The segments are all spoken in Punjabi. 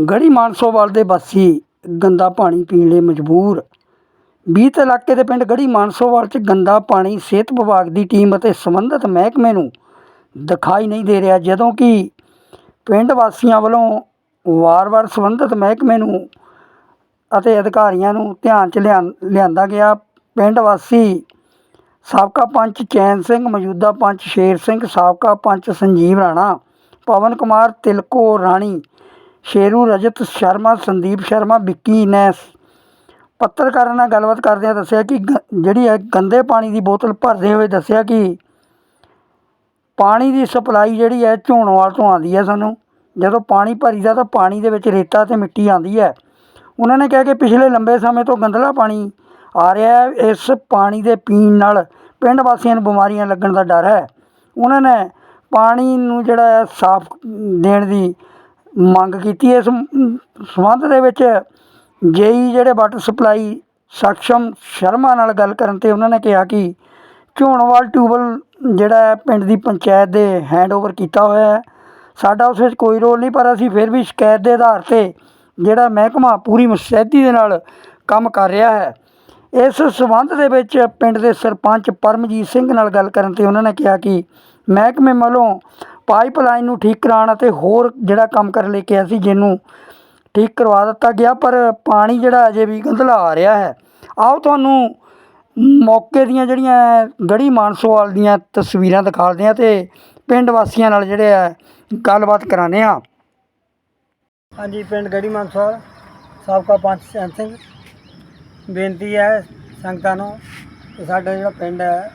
ਗੜੀ ਮਾਨਸੋਵਾਲ ਦੇ ਵਾਸੀ ਗੰਦਾ ਪਾਣੀ ਪੀਣ ਲਈ ਮਜਬੂਰ। ਬੀਤ ਇਲਾਕੇ ਦੇ ਪਿੰਡ ਗੜੀ ਮਾਨਸੋਵਾਲ 'ਚ ਗੰਦਾ ਪਾਣੀ ਸਿਹਤ ਵਿਭਾਗ ਦੀ ਟੀਮ ਅਤੇ ਸੰਬੰਧਿਤ ਮਹਿਕਮੇ ਨੂੰ ਦਿਖਾਈ ਨਹੀਂ ਦੇ ਰਿਹਾ, ਜਦੋਂ ਕਿ ਪਿੰਡ ਵਾਸੀਆਂ ਵੱਲੋਂ ਵਾਰ-ਵਾਰ ਸੰਬੰਧਿਤ ਮਹਿਕਮੇ ਨੂੰ ਅਤੇ ਅਧਿਕਾਰੀਆਂ ਨੂੰ ਧਿਆਨ 'ਚ ਲਿਆਂ, ਲਿਆਂਦਾ ਗਿਆ। ਪਿੰਡ ਵਾਸੀ ਸਾਬਕਾ ਪੰਚ ਚੈਨ ਸਿੰਘ, ਮੌਜੂਦਾ ਪੰਚ ਸ਼ੇਰ ਸਿੰਘ, ਸਾਬਕਾ ਪੰਚ ਸੰਜੀਵ ਰਾਣਾ, ਪਵਨ ਕੁਮਾਰ ਤਿਲਕੋ ਰਾਣੀ ਸ਼ੇਰੂ, ਰਜਤ ਸ਼ਰਮਾ, ਸੰਦੀਪ ਸ਼ਰਮਾ, ਵਿੱਕੀ ਨੈਸ। ਪੱਤਰਕਾਰਾਂ ਨਾਲ ਗੱਲਬਾਤ ਕਰਦਿਆਂ ਦੱਸਿਆ ਕਿ ਗ- ਜਿਹੜੀ ਹੈ ਗੰਦੇ ਪਾਣੀ ਦੀ ਬੋਤਲ ਭਰਦੇ ਹੋਏ ਦੱਸਿਆ ਕਿ ਪਾਣੀ ਦੀ ਸਪਲਾਈ ਜਿਹੜੀ ਹੈ ਝੋਣਵਾਲ ਤੋਂ ਆਉਂਦੀ ਹੈ ਸਾਨੂੰ। ਜਦੋਂ ਪਾਣੀ ਭਰੀਦਾ ਤਾਂ ਪਾਣੀ ਦੇ ਵਿੱਚ ਰੇਤਾ ਤੇ ਮਿੱਟੀ ਆਉਂਦੀ ਹੈ। ਉਹਨਾਂ ਨੇ ਕਿਹਾ ਕਿ ਪਿਛਲੇ ਲੰਬੇ ਸਮੇਂ ਤੋਂ ਗੰਦਲਾ ਪਾਣੀ ਆ ਰਿਹਾ ਹੈ। ਇਸ ਪਾਣੀ ਦੇ ਪੀਣ ਨਾਲ ਪਿੰਡ ਵਾਸੀਆਂ ਨੂੰ ਬਿਮਾਰੀਆਂ ਲੱਗਣ ਦਾ ਡਰ ਹੈ। ਉਹਨਾਂ ਨੇ ਪਾਣੀ ਨੂੰ ਜਿਹੜਾ ਹੈ ਸਾਫ਼ ਦੇਣ ਦੀ ਮੰਗ ਕੀਤੀ ਇਸ ਸੰਬੰਧ ਦੇ ਵਿੱਚ। ਜੇਈ ਜਿਹੜੇ ਵਾਟਰ ਸਪਲਾਈ ਸਕਸ਼ਮ ਸ਼ਰਮਾ ਨਾਲ ਗੱਲ ਕਰਨ ਤੇ ਉਹਨਾਂ ਨੇ ਕਿਹਾ ਕਿ ਝੋਣਵਾਲ ਟਿਊਬਲ ਜਿਹੜਾ ਹੈ ਪਿੰਡ ਦੀ ਪੰਚਾਇਤ ਦੇ ਹੈਂਡਓਵਰ ਕੀਤਾ ਹੋਇਆ ਹੈ। ਸਾਡਾ ਉਸ ਵਿੱਚ ਕੋਈ ਰੋਲ ਨਹੀਂ, ਪਰ ਅਸੀਂ ਫਿਰ ਵੀ ਸ਼ਿਕਾਇਤ ਦੇ ਆਧਾਰ ਤੇ ਜਿਹੜਾ ਮਹਿਕਮਾ ਪੂਰੀ ਮੁਸਤੈਦੀ ਦੇ ਨਾਲ ਕੰਮ ਕਰ ਰਿਹਾ ਹੈ। ਇਸ ਸਬੰਧ ਦੇ ਵਿੱਚ ਪਿੰਡ ਦੇ ਸਰਪੰਚ ਪਰਮਜੀਤ ਸਿੰਘ ਨਾਲ ਗੱਲ ਕਰਨ ਤੇ ਉਹਨਾਂ ਨੇ ਕਿਹਾ ਕਿ ਮਹਿਕਮੇ ਵੱਲੋਂ ਪਾਈਪਲਾਈਨ ਨੂੰ ਠੀਕ ਕਰਾਉਣ ਅਤੇ ਹੋਰ ਜਿਹੜਾ ਕੰਮ ਕਰਨ ਲਈ ਕਿਹਾ ਸੀ, ਜਿਹਨੂੰ ਠੀਕ ਕਰਵਾ ਦਿੱਤਾ ਗਿਆ, ਪਰ ਪਾਣੀ ਜਿਹੜਾ ਅਜੇ ਵੀ ਗੰਧਲਾ ਆ ਰਿਹਾ ਹੈ। ਆਓ ਤੁਹਾਨੂੰ ਮੌਕੇ ਦੀਆਂ ਜਿਹੜੀਆਂ ਗੜੀ ਮਾਨਸੋਵਾਲ ਦੀਆਂ ਤਸਵੀਰਾਂ ਦਿਖਾਉਂਦੇ ਹਾਂ ਤੇ ਪਿੰਡ ਵਾਸੀਆਂ ਨਾਲ ਜਿਹੜੇ ਆ ਗੱਲਬਾਤ ਕਰਾਉਂਦੇ ਹਾਂ। ਹਾਂਜੀ, ਪਿੰਡ ਗੜੀ ਮਾਨਸੋਵਾਲ, ਸਾਬਕਾ ਪੰਚ ਚੈਨ ਸਿੰਘ। ਬੇਨਤੀ ਹੈ ਸੰਗਤਾਂ ਨੂੰ ਕਿ ਸਾਡਾ ਜਿਹੜਾ ਪਿੰਡ ਹੈ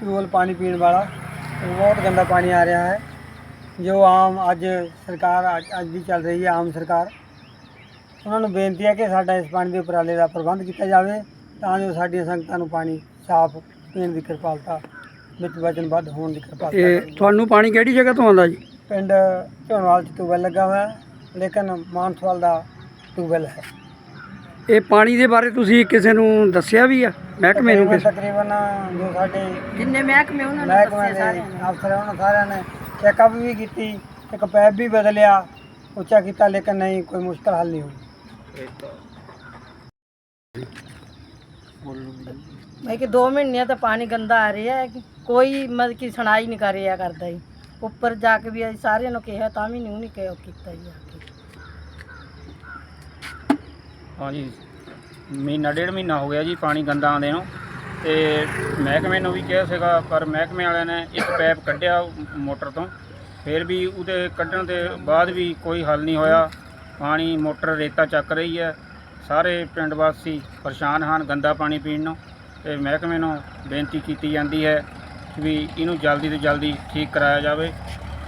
ਟਿਊਬਵੈੱਲ ਪਾਣੀ ਪੀਣ ਵਾਲਾ ਬਹੁਤ ਗੰਦਾ ਪਾਣੀ ਆ ਰਿਹਾ ਹੈ। ਜੋ ਆਮ ਅੱਜ ਸਰਕਾਰ ਅੱਜ ਅੱਜ ਦੀ ਚੱਲ ਰਹੀ ਹੈ ਆਮ ਸਰਕਾਰ ਉਹਨਾਂ ਨੂੰ ਬੇਨਤੀ ਹੈ ਕਿ ਸਾਡਾ ਇਸ ਪਾਣੀ ਦੇ ਉਪਰਾਲੇ ਦਾ ਪ੍ਰਬੰਧ ਕੀਤਾ ਜਾਵੇ ਤਾਂ ਜੋ ਸਾਡੀਆਂ ਸੰਗਤਾਂ ਨੂੰ ਪਾਣੀ ਸਾਫ਼ ਪੀਣ ਦੀ ਕਿਰਪਾਲਤਾ ਵਿੱਚ ਵਚਨ ਵੱਧ ਹੋਣ ਦੀ ਕਿਰਪਾਲਤਾ ਇਹ। ਤੁਹਾਨੂੰ ਪਾਣੀ ਕਿਹੜੀ ਜਗ੍ਹਾ ਤੋਂ ਆਉਂਦਾ ਜੀ? ਪਿੰਡ ਝੋਨਵਾਲ ਚ ਟਿਊਬਵੈੱਲ ਲੱਗਾ ਹੋਇਆ ਹੈ ਲੇਕਿਨ ਮਾਨਸਵਾਲ ਦਾ ਟਿਊਬਵੈੱਲ ਹੈ। ਇਹ ਪਾਣੀ ਦੇ ਬਾਰੇ ਤੁਸੀਂ ਕਿਸੇ ਨੂੰ ਦੱਸਿਆ ਵੀ ਆ? ਮਹਿਕਮੇ ਨੂੰ ਤਕਰੀਬਨ ਕਿਸੇ ਤਕਰੀਬਨ ਜੋ ਸਾਡੇ ਜਿੰਨੇ ਮਹਿਕਮੇ ਉਹਨਾਂ ਨੇ ਮਹਿਕਮੇ ਦੇ ਸਾਰੇ ਅਫਸਰ ਉਹਨਾਂ ਸਾਰਿਆਂ ਨੇ ਚੈੱਕਅਪ ਵੀ ਕੀਤੀ ਇੱਕ ਪੈਪ ਵੀ ਬਦਲਿਆ ਉੱਚਾ ਕੀਤਾ ਲੇਕਿਨ ਨਹੀਂ ਕੋਈ ਮੁਸ਼ਕਲ ਹੱਲ ਨਹੀਂ ਹੋਈ। ਮੈਂ ਕਿ 2 ਮਹੀਨੇ ਤੋਂ ਪਾਣੀ ਗੰਦਾ ਆ ਰਿਹਾ ਹੈ ਕਿ ਕੋਈ ਮਤਲਬ ਕਿ ਸੁਣਾਈ ਨਹੀਂ ਕਰ ਰਿਹਾ ਕਰਦਾ ਹੀ ਉੱਪਰ ਜਾ ਕੇ ਵੀ ਅਸੀਂ ਸਾਰਿਆਂ ਨੂੰ ਕਿਹਾ ਤਾਂ ਵੀ ਨਹੀਂ ਉਹਨੇ ਕਿਹਾ ਕੀਤਾ ਹੀ ਆ ਕੇ। ਹਾਂਜੀ ਮਹੀਨਾ ਡੇਢ ਮਹੀਨਾ ਹੋ ਗਿਆ ਜੀ ਪਾਣੀ ਗੰਦਾ ਆਉਂਦੇ ਨੂੰ। ਤੇ ਮਹਿਕਮੇ ਨੂੰ ਵੀ ਕਿਹਾ ਸੀਗਾ ਪਰ ਮਹਿਕਮੇ ਵਾਲਿਆਂ ਨੇ ਇੱਕ ਪੈਪ ਕੱਢਿਆ ਮੋਟਰ ਤੋਂ। ਫਿਰ ਵੀ ਉਹਦੇ ਕੱਢਣ ਦੇ ਬਾਅਦ ਵੀ ਕੋਈ ਹੱਲ ਨਹੀਂ ਹੋਇਆ। ਪਾਣੀ ਮੋਟਰ ਰੇਤਾ ਚੱਕ ਰਹੀ ਹੈ। ਸਾਰੇ ਪਿੰਡ ਵਾਸੀ ਪਰੇਸ਼ਾਨ ਹਨ ਗੰਦਾ ਪਾਣੀ ਪੀਣ ਨੂੰ। ਤੇ ਮਹਿਕਮੇ ਨੂੰ ਬੇਨਤੀ ਕੀਤੀ ਜਾਂਦੀ ਹੈ ਵੀ ਇਹਨੂੰ ਜਲਦੀ ਤੋਂ ਜਲਦੀ ਠੀਕ ਕਰਾਇਆ ਜਾਵੇ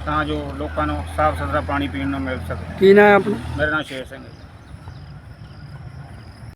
ਤਾਂ ਜੋ ਲੋਕਾਂ ਨੂੰ ਸਾਫ਼ ਸੁਥਰਾ ਪਾਣੀ ਪੀਣ ਨੂੰ ਮਿਲ ਸਕੇ। ਕੀ ਨਾਂ ਹੈ ਆਪਣਾ? ਮੇਰਾ ਨਾਮ ਸ਼ੇਰ ਸਿੰਘ ਹੈ।